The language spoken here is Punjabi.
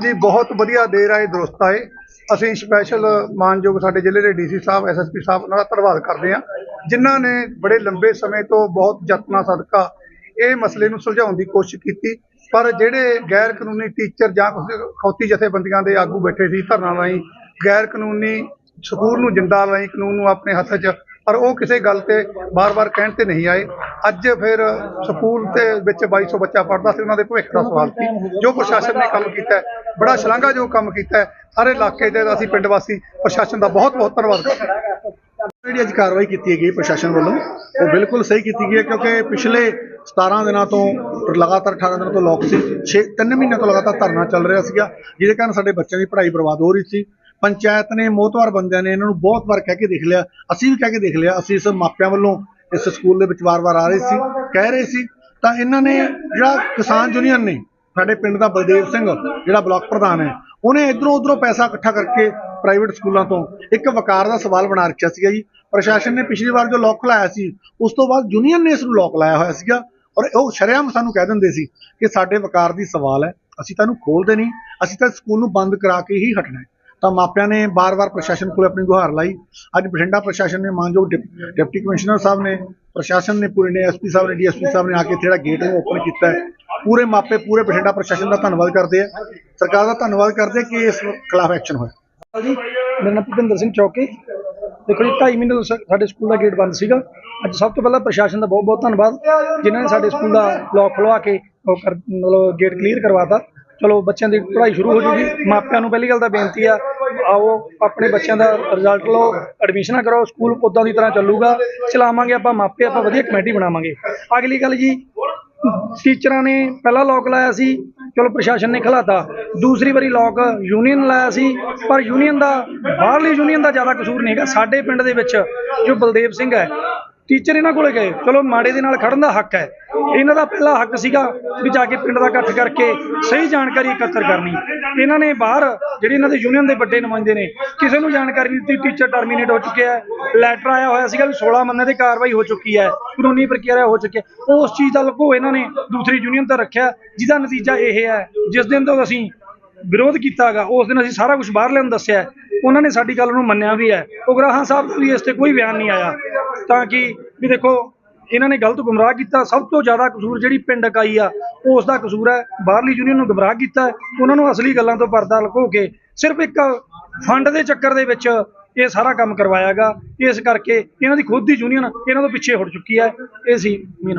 ਜੀ ਬਹੁਤ ਵਧੀਆ ਦੇਰ ਆਏ ਦਰੁਸਤ ਆਏ ਅਸੀਂ ਸਪੈਸ਼ਲ ਮਾਨਯੋਗ ਸਾਡੇ ਜ਼ਿਲ੍ਹੇ ਦੇ ਡੀਸੀ ਸਾਹਿਬ ਐਸਐਸਪੀ ਸਾਹਿਬ ਉਹਨਾਂ ਦਾ ਧੰਨਵਾਦ ਕਰਦੇ ਹਾਂ, ਜਿਨ੍ਹਾਂ ਨੇ ਬੜੇ ਲੰਬੇ ਸਮੇਂ ਤੋਂ ਬਹੁਤ ਯਤਨਾਂ ਸਦਕਾ ਇਹ ਮਸਲੇ ਨੂੰ ਸੁਲਝਾਉਣ ਦੀ ਕੋਸ਼ਿਸ਼ ਕੀਤੀ। ਪਰ ਜਿਹੜੇ ਗੈਰ ਕਾਨੂੰਨੀ ਟੀਚਰ ਜਾਂ ਖੌਤੀ ਜਥੇਬੰਦੀਆਂ ਦੇ ਆਗੂ ਬੈਠੇ ਸੀ ਧਰਨਾ ਰਾਹੀਂ ਗੈਰ ਕਾਨੂੰਨੀ ਸਕੂਲ ਨੂੰ ਜਿੰਦਾ ਲਾਈ ਕਾਨੂੰਨ ਨੂੰ ਆਪਣੇ ਹੱਥ 'ਚ, ਪਰ ਉਹ ਕਿਸੇ ਗੱਲ ਤੇ ਬਾਰ-ਬਾਰ ਕਹਿਣ ਤੇ ਨਹੀਂ ਆਏ। ਅੱਜ ਫਿਰ ਸਕੂਲ ਤੇ ਵਿੱਚ 2200 ਬੱਚਾ ਪੜ੍ਹਦਾ ਸੀ, ਉਹਨਾਂ ਦੇ ਭਵਿੱਖ ਦਾ ਸਵਾਲ ਸੀ। ਜੋ ਪ੍ਰਸ਼ਾਸਨ ਨੇ ਕੰਮ ਕੀਤਾ ਬੜਾ ਸ਼ਲਾਘਾਯੋਗ ਕੰਮ ਕੀਤਾ ਹੈ। ਸਾਰੇ ਇਲਾਕੇ ਦੇ ਅਸੀਂ ਪਿੰਡ ਵਾਸੀ, ਪ੍ਰਸ਼ਾਸਨ ਦਾ ਬਹੁਤ-ਬਹੁਤ ਧੰਨਵਾਦ ਕਰਦੇ ਜਿਹੜੀ ਅੱਜ ਕਾਰਵਾਈ ਕੀਤੀ ਗਈ ਪ੍ਰਸ਼ਾਸਨ ਵੱਲੋਂ, ਉਹ ਬਿਲਕੁਲ ਸਹੀ ਕੀਤੀ ਗਈ ਹੈ, ਕਿਉਂਕਿ ਪਿਛਲੇ 17 ਦਿਨਾਂ ਤੋਂ, ਲਗਾਤਾਰ 18 ਦਿਨਾਂ ਤੋਂ ਲੋਕ ਸੀ। 6 3 ਮਹੀਨਿਆਂ ਤੋਂ ਲਗਾਤਾਰ ਧਰਨਾ ਚੱਲ ਰਿਹਾ ਸੀਗਾ, ਜਿਹਦੇ ਕਾਰਨ ਸਾਡੇ ਬੱਚਿਆਂ ਦੀ ਪੜ੍ਹਾਈ ਬਰਬਾਦ ਹੋ ਰਹੀ ਸੀ। ਪੰਚਾਇਤ ਨੇ ਮੋਹਤਵਾਰ ਬੰਦਿਆਂ ਨੇ ਇਹਨਾਂ ਨੂੰ ਬਹੁਤ ਵਾਰ ਕਹਿ ਕੇ ਦੇਖ ਲਿਆ, ਅਸੀਂ ਵੀ ਕਹਿ ਕੇ ਦੇਖ ਲਿਆ, ਅਸੀਂ ਇਸ ਮਾਪਿਆਂ ਵੱਲੋਂ ਇਸ ਸਕੂਲ ਦੇ ਵਿੱਚ ਵਾਰ-ਵਾਰ ਆ ਰਹੇ ਸੀ, ਕਹਿ ਰਹੇ ਸੀ, ਤਾਂ ਇਹਨਾਂ ਨੇ ਜਿਹੜਾ ਕਿਸਾਨ ਯੂਨੀਅਨ ਨੇ, ਸਾਡੇ ਪਿੰਡ ਦਾ ਬਲਦੇਵ ਸਿੰਘ, ਜਿਹੜਾ ਬਲਾਕ ਪ੍ਰਧਾਨ ਹੈ, ਉਹਨੇ ਇਧਰੋਂ ਉਧਰੋਂ ਪੈਸਾ ਇਕੱਠਾ ਕਰਕੇ ਪ੍ਰਾਈਵੇਟ ਸਕੂਲਾਂ ਤੋਂ ਇੱਕ ਵਕਾਰ ਦਾ ਸਵਾਲ ਬਣਾ ਰੱਖਿਆ ਸੀਗਾ ਜੀ। ਪ੍ਰਸ਼ਾਸਨ ਨੇ ਪਿਛਲੀ ਵਾਰ ਜੋ ਲੋਕ ਲਾਇਆ ਸੀ, ਉਸ ਤੋਂ ਬਾਅਦ ਯੂਨੀਅਨ ਨੇ ਇਸ ਨੂੰ ਲੋਕ ਲਾਇਆ ਹੋਇਆ ਸੀਗਾ ਔਰ ਉਹ ਸ਼ਰੇਆਮ ਸਾਨੂੰ ਕਹਿ ਦਿੰਦੇ ਸੀ ਕਿ ਸਾਡੇ ਵਕਾਰ ਦੀ ਸਵਾਲ ਹੈ, ਅਸੀਂ ਤੁਹਾਨੂੰ ਖੋਲਦੇ ਨਹੀਂ, ਅਸੀਂ ਤਾਂ ਸਕੂਲ ਨੂੰ ਬੰਦ ਕਰਾ ਕੇ ਹੀ ਹਟਣਾ ਹੈ। ਤਾਂ ਮਾਪਿਆਂ ਨੇ ਬਾਰ-ਬਾਰ ਪ੍ਰਸ਼ਾਸਨ ਕੋਲ ਆਪਣੀ ਗੁਹਾਰ ਲਾਈ। ਅੱਜ ਬਠਿੰਡਾ ਪ੍ਰਸ਼ਾਸਨ ਨੇ ਮਾਨਯੋਗ ਡਿਪ- ਡਿਪਟੀ ਕਮਿਸ਼ਨਰ ਸਾਹਿਬ ਨੇ, ਪ੍ਰਸ਼ਾਸਨ ਨੇ ਪੂਰੇ ਨੇ ਐਸਪੀ ਸਾਹਿਬ ਨੇ ਡੀਐਸਪੀ ਸਾਹਿਬ ਨੇ ਆ ਕੇ ਜਿਹੜਾ ਗੇਟ ਨੂੰ ਓਪਨ ਕੀਤਾ ਪੂਰੇ ਮਾਪੇ, ਪੂਰੇ ਬਠਿੰਡਾ ਪ੍ਰਸ਼ਾਸਨ ਦਾ ਧੰਨਵਾਦ ਕਰਦੇ ਆ। ਸਰਕਾਰ ਦਾ ਧੰਨਵਾਦ ਕਰਦੇ ਕਿ ਇਸ ਖਿਲਾਫ ਐਕਸ਼ਨ ਹੋਇਆ। ਜੀ, ਮੇਰਾ ਨਾਮ ਭੁਪਿੰਦਰ ਸਿੰਘ ਚੌਕੀ। ਦੇਖੋ ਜੀ 2.5 ਮਹੀਨੇ ਤੋਂ ਸਾਡੇ ਸਕੂਲ ਦਾ ਗੇਟ ਬੰਦ ਸੀਗਾ। ਅੱਜ ਸਭ ਤੋਂ ਪਹਿਲਾਂ ਪ੍ਰਸ਼ਾਸਨ ਦਾ ਬਹੁਤ ਬਹੁਤ ਧੰਨਵਾਦ। ਜਿਨ੍ਹਾਂ ਨੇ ਸਾਡੇ ਸਕੂਲ ਦਾ ਲੋਕ ਖੁਲਵਾ ਕੇ ਮਤਲਬ ਗੇਟ ਕਲੀਅਰ ਕਰਵਾਤਾ। ਚਲੋ ਬੱਚਿਆਂ ਦੀ ਪੜ੍ਹਾਈ ਸ਼ੁਰੂ ਹੋ ਜੂਗੀ। ਮਾਪਿਆਂ ਨੂੰ ਪਹਿਲੀ ਗੱਲ ਤਾਂ ਬੇਨਤੀ ਆ, ਆਓ, ਆਪਣੇ ਬੱਚਿਆਂ ਦਾ ਰਿਜ਼ਲਟ ਲਓ ਐਡਮਿਸ਼ਨਾਂ ਕਰੋ ਸਕੂਲ ਉਦਾਂ ਦੀ ਤਰ੍ਹਾਂ ਚੱਲੂਗਾ। ਚਲਾਵਾਂਗੇ ਆਪਾਂ ਮਾਪੇ, ਆਪਾਂ ਵਧੀਆ ਕਮੇਟੀ ਬਣਾਵਾਂਗੇ। ਅਗਲੀ ਗੱਲ ਜੀ, ਟੀਚਰਾਂ ਨੇ ਪਹਿਲਾ ਲੋਕ ਲਾਇਆ ਸੀ, ਚਲੋ ਪ੍ਰਸ਼ਾਸਨ ਨੇ ਖਿਲਾਤਾ। ਦੂਸਰੀ ਵਾਰੀ ਲੋਕ ਯੂਨੀਅਨ ਲਾਇਆ ਸੀ, ਪਰ ਯੂਨੀਅਨ ਦਾ, ਬਾਹਰਲੀ ਯੂਨੀਅਨ ਦਾ ਜ਼ਿਆਦਾ ਕਸੂਰ ਨਹੀਂ ਹੈਗਾ। ਸਾਡੇ ਪਿੰਡ ਦੇ ਵਿੱਚ ਜੋ ਬਲਦੇਵ ਸਿੰਘ ਹੈ ਟੀਚਰ ਇਹਨਾਂ ਕੋਲੇ ਗਏ। ਚਲੋ ਮਾੜੇ ਦੇ ਨਾਲ ਖੜਨ ਦਾ ਹੱਕ ਹੈ। ਇਹਨਾਂ ਦਾ ਪਹਿਲਾ ਹੱਕ ਸੀਗਾ ਵੀ ਜਾ ਕੇ ਪਿੰਡ ਦਾ ਇਕੱਠ ਕਰਕੇ ਸਹੀ ਜਾਣਕਾਰੀ ਇਕੱਤਰ ਕਰਨੀ। ਇਹਨਾਂ ਨੇ ਬਾਹਰ ਜਿਹੜੇ ਇਹਨਾਂ ਦੇ ਯੂਨੀਅਨ ਦੇ ਵੱਡੇ ਨੁਮਾਇੰਦੇ ਨੇ, ਕਿਸੇ ਨੂੰ ਜਾਣਕਾਰੀ ਨਹੀਂ ਦਿੱਤੀ। ਟੀਚਰ ਟਰਮੀਨੇਟ ਹੋ ਚੁੱਕਿਆ ਹੈ। ਲੈਟਰ ਆਇਆ ਹੋਇਆ ਸੀਗਾ ਵੀ 16 ਬੰਦੇ ਤੇ ਕਾਰਵਾਈ ਹੋ ਚੁੱਕੀ ਹੈ। ਕਾਨੂੰਨੀ ਪ੍ਰਕਿਰਿਆ ਹੋ ਚੁੱਕੀ ਹੈ। ਉਸ ਚੀਜ਼ ਦਾ ਲਕੋ ਇਹਨਾਂ ਨੇ ਦੂਸਰੀ ਯੂਨੀਅਨ ਤੇ ਰੱਖਿਆ, ਜਿਹਦਾ ਨਤੀਜਾ ਇਹ ਹੈ, ਜਿਸ ਦਿਨ ਤੋਂ ਅਸੀਂ ਵਿਰੋਧ ਕੀਤਾਗਾ, ਉਸ ਦਿਨ ਅਸੀਂ ਸਾਰਾ ਕੁਝ ਬਾਹਰ ਲੈਣ ਦੱਸਿਆ ਉਹਨਾਂ ਨੇ ਸਾਡੀ ਗੱਲ ਨੂੰ ਮੰਨਿਆ ਵੀ ਹੈ। ਉਗਰਾਹਾਂ ਸਾਹਿਬ ਦਾ ਵੀ ਇਸ ਤੇ ਕੋਈ ਬਿਆਨ ਨਹੀਂ ਆਇਆ। ਤਾਂ ਕਿ ਵੀ ਦੇਖੋ, ਇਹਨਾਂ ਨੇ ਗਲਤ ਗੁੰਮਰਾਹ ਕੀਤਾ। ਸਭ ਤੋਂ ਜ਼ਿਆਦਾ ਕਸੂਰ ਜਿਹੜੀ ਪਿੰਡ ਇਕਾਈ ਆ, ਉਸ ਦਾ ਕਸੂਰ ਹੈ, ਬਾਹਰਲੀ ਯੂਨੀਅਨ ਨੂੰ ਗੁੰਮਰਾਹ ਕੀਤਾ ਉਹਨਾਂ ਨੂੰ ਅਸਲੀ ਗੱਲਾਂ ਤੋਂ ਪਰਦਾ ਲੁਕੋ ਕੇ ਸਿਰਫ ਇੱਕ ਫੰਡ ਦੇ ਚੱਕਰ ਦੇ ਵਿੱਚ ਇਹ ਸਾਰਾ ਕੰਮ ਕਰਵਾਇਆਗਾ। ਇਸ ਕਰਕੇ ਇਹਨਾਂ ਦੀ ਖੁਦ ਦੀ ਯੂਨੀਅਨ ਇਹਨਾਂ ਤੋਂ ਪਿੱਛੇ ਹਟ ਚੁੱਕੀ ਹੈ। ਇਹ ਸੀ ਮੀਨ